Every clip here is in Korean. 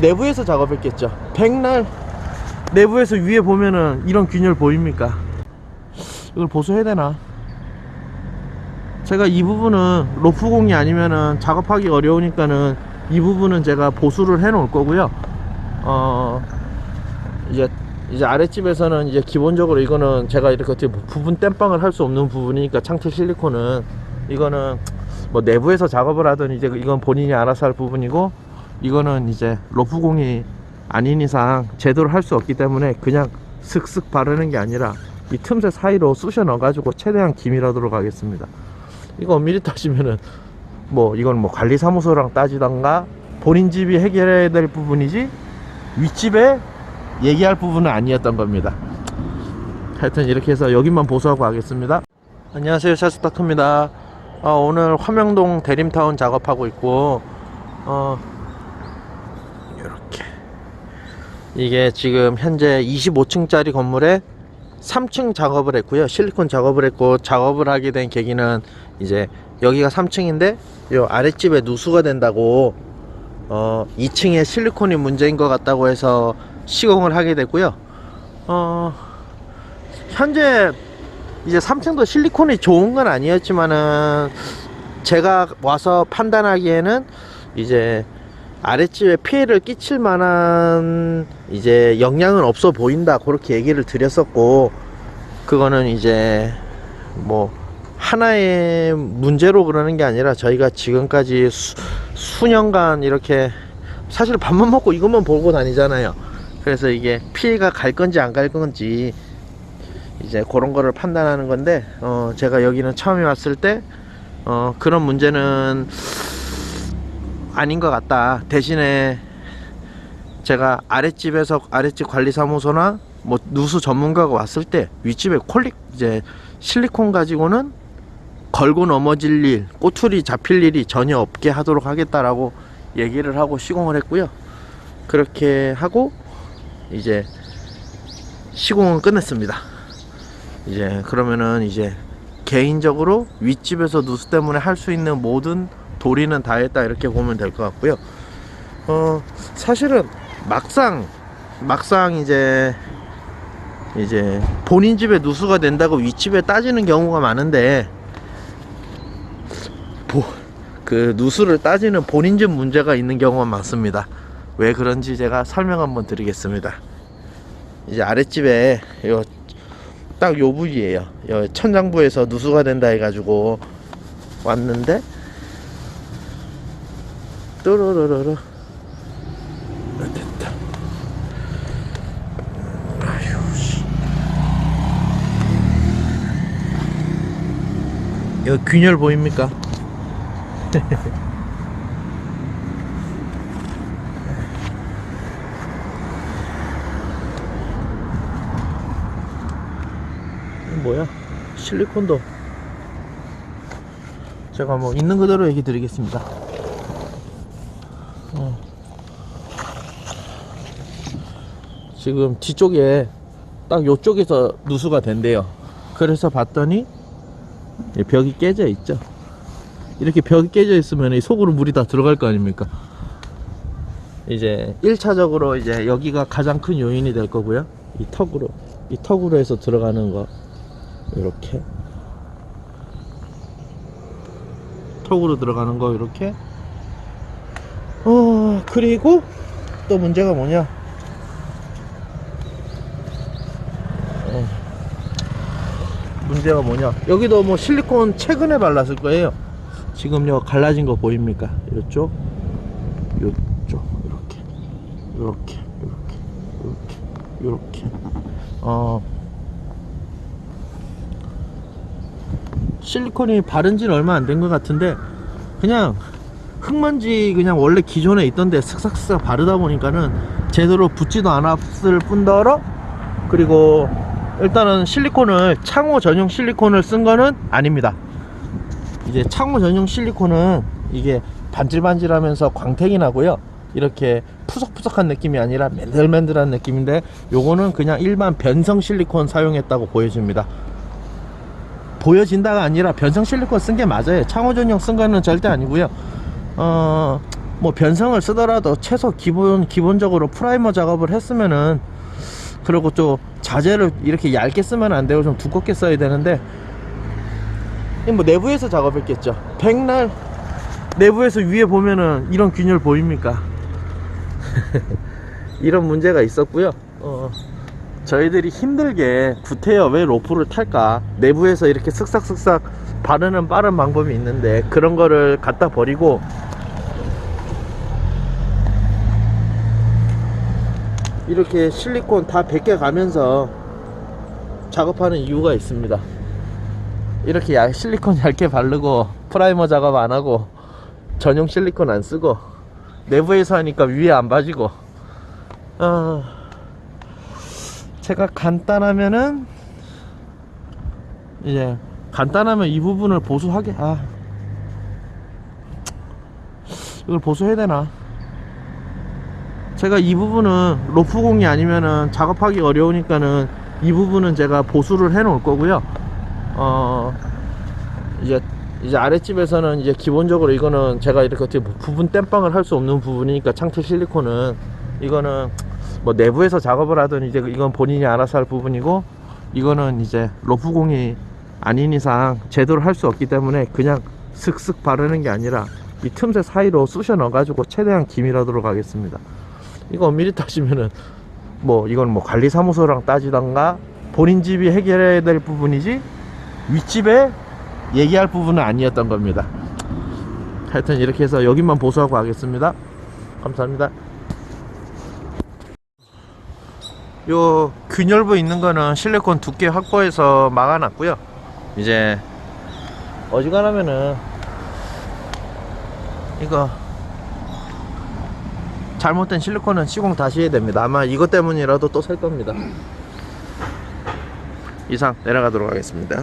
내부에서 작업했겠죠. 백날 내부에서 위에 보면은 이런 균열 보입니까? 이걸 보수해야 되나? 제가 이 부분은 로프공이 아니면은 작업하기 어려우니까는 이 부분은 제가 보수를 해 놓을 거고요. 어 이제 이제 아랫집에서는 이제 기본적으로 이거는 제가 이렇게 어떻게 부분 땜빵을 할 수 없는 부분이니까 창틀 실리콘은 이거는 뭐 내부에서 작업을 하든 이제 이건 본인이 알아서 할 부분이고 이거는 이제 로프공이 아닌 이상 제대로 할 수 없기 때문에 그냥 슥슥 바르는 게 아니라 이 틈새 사이로 쑤셔 넣어 가지고 최대한 기밀하도록 하겠습니다. 이거 엄밀히 따지면은 뭐 이건 뭐 관리사무소랑 따지던가 본인 집이 해결해야 될 부분이지 윗집에 얘기할 부분은 아니었던 겁니다. 하여튼 이렇게 해서 여기만 보수하고 가겠습니다. 안녕하세요 샤스타크입니다. 어, 오늘 화명동 대림타운 작업하고 있고 어 이렇게 이게 지금 현재 25층짜리 건물에 3층 작업을 했고요. 실리콘 작업을 했고 작업을 하게 된 계기는 이제 여기가 3층인데 요 아랫집에 누수가 된다고 어 2층에 실리콘이 문제인 것 같다고 해서 시공을 하게 됐고요. 어 현재 이제 3층도 실리콘이 좋은 건 아니었지만은 제가 와서 판단하기에는 이제 아랫집에 피해를 끼칠 만한 이제 영향은 없어 보인다 그렇게 얘기를 드렸었고 그거는 이제 뭐 하나의 문제로 그러는 게 아니라 저희가 지금까지 수, 수년간 이렇게 사실 밥만 먹고 이것만 보고 다니잖아요. 그래서 이게 피해가 갈 건지 안 갈 건지 이제 그런 거를 판단하는 건데 어 제가 여기는 처음에 왔을 때 어 그런 문제는 아닌 것 같다. 대신에 제가 아랫집에서 아랫집 관리사무소나 뭐 누수 전문가가 왔을 때 윗집에 콜릭 이제 실리콘 가지고는 걸고 넘어질 일, 꼬투리 잡힐 일이 전혀 없게 하도록 하겠다라고 얘기를 하고 시공을 했고요. 그렇게 하고 이제 시공은 끝냈습니다. 이제 그러면은 이제 개인적으로 윗집에서 누수 때문에 할 수 있는 모든 도리는 다 했다 이렇게 보면 될 것 같고요. 어 사실은 막상 막상 이제 이제 본인 집에 누수가 된다고 윗집에 따지는 경우가 많은데 보, 그 누수를 따지는 본인 집 문제가 있는 경우가 많습니다. 왜 그런지 제가 설명 한번 드리겠습니다. 이제 아랫집에 요 딱요 부위에요. 요 천장부에서 누수가 된다 해가지고 왔는데 또로로로로 아, 됐다. 아휴 씨. 여기 균열 보입니까? 뭐야? 실리콘도 제가 뭐 있는 그대로 얘기 드리겠습니다. 어. 지금 뒤쪽에 딱 요쪽에서 누수가 된대요. 그래서 봤더니 이 벽이 깨져 있죠. 이렇게 벽이 깨져 있으면 이 속으로 물이 다 들어갈 거 아닙니까? 이제 1차적으로 이제 여기가 가장 큰 요인이 될 거고요. 이 턱으로 이 턱으로 해서 들어가는 거 이렇게 턱으로 들어가는 거 이렇게 어 그리고 또 문제가 뭐냐? 어, 문제가 뭐냐? 여기도 뭐 실리콘 최근에 발랐을 거예요. 지금 요 갈라진 거 보입니까? 이쪽 요쪽 이렇게 이렇게 이렇게 이렇게 이렇게. 어. 실리콘이 바른 지는 얼마 안 된 것 같은데 그냥 흙먼지 그냥 원래 기존에 있던데 슥싹슥싹 바르다 보니까는 제대로 붙지도 않았을 뿐더러 그리고 일단은 실리콘을 창호 전용 실리콘을 쓴 거는 아닙니다 이제 창호 전용 실리콘은 이게 반질반질하면서 광택이 나고요 이렇게 푸석푸석한 느낌이 아니라 맨들맨들한 느낌인데 요거는 그냥 일반 변성 실리콘 사용했다고 보여집니다 보여진다가 아니라 변성 실리콘 쓴 게 맞아요. 창호 전용 쓴 거는 절대 아니고요. 어 뭐 변성을 쓰더라도 최소 기본 기본적으로 프라이머 작업을 했으면은 그리고 또 자재를 이렇게 얇게 쓰면 안 되고 좀 두껍게 써야 되는데 이뭐 내부에서 작업했겠죠. 백날 내부에서 위에 보면은 이런 균열 보입니까? 이런 문제가 있었고요. 어, 저희들이 힘들게 구태여 왜 로프를 탈까? 내부에서 이렇게 슥싹슥싹 바르는 빠른 방법이 있는데 그런 거를 갖다 버리고 이렇게 실리콘 다 벗겨 가면서 작업하는 이유가 있습니다. 이렇게 얇- 실리콘 얇게 바르고 프라이머 작업 안 하고 전용 실리콘 안 쓰고 내부에서 하니까 위에 안 빠지고 어, 제가 간단하면은 이제 간단하면 이 부분을 보수하게 아 이걸 보수해야 되나 제가 이 부분은 로프공이 아니면은 작업하기 어려우니까는 이 부분은 제가 보수를 해 놓을 거고요. 어 이제 이제 아랫집에서는 이제 기본적으로 이거는 제가 이렇게 어떻게 부분 땜빵을 할 수 없는 부분이니까 창틀 실리콘은 이거는 뭐 내부에서 작업을 하든 이제 이건 본인이 알아서 할 부분이고 이거는 이제 로프공이 아닌 이상 제대로 할 수 없기 때문에 그냥 슥슥 바르는 게 아니라 이 틈새 사이로 쑤셔 넣어 가지고 최대한 기밀하도록 하겠습니다 이거 엄밀히 따지면은 뭐 이건 뭐 관리사무소랑 따지던가 본인 집이 해결해야 될 부분이지 윗집에 얘기할 부분은 아니었던 겁니다. 하여튼 이렇게 해서 여기만 보수하고 하겠습니다. 감사합니다. 요 균열부 있는 거는 실리콘 두께 확보해서 막아놨고요. 이제 어지간하면은 이거 잘못된 실리콘은 시공 다시 해야 됩니다. 아마 이것 때문이라도 또 살 겁니다. 이상 내려가도록 하겠습니다.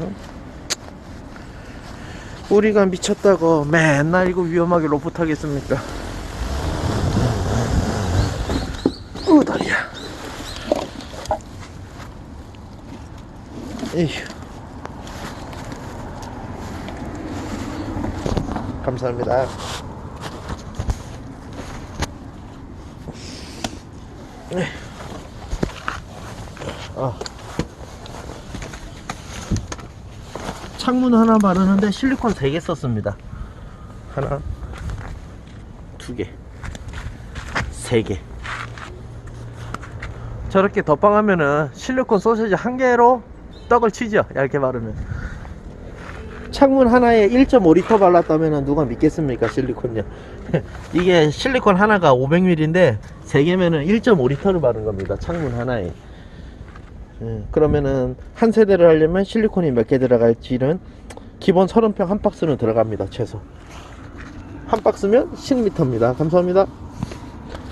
우리가 미쳤다고 맨날 이거 위험하게 로프 타겠습니까? 으 다리야. 에휴. 감사합니다 아. 창문 하나 바르는데 실리콘 3개 썼습니다. 하나, 두 개, 세 개. 저렇게 덧방하면은 실리콘 소세지 한 개로 떡을 치죠. 얇게 바르면. 창문 하나에 1.5리터 발랐다면 누가 믿겠습니까? 실리콘요. 이게 실리콘 하나가 500ml인데 3개면은 1.5리터를 바른 겁니다. 창문 하나에. 예, 그러면은 한 세대를 하려면 실리콘이 몇 개 들어갈지는 기본 30평 한 박스는 들어갑니다 최소 한 박스면 10m입니다 감사합니다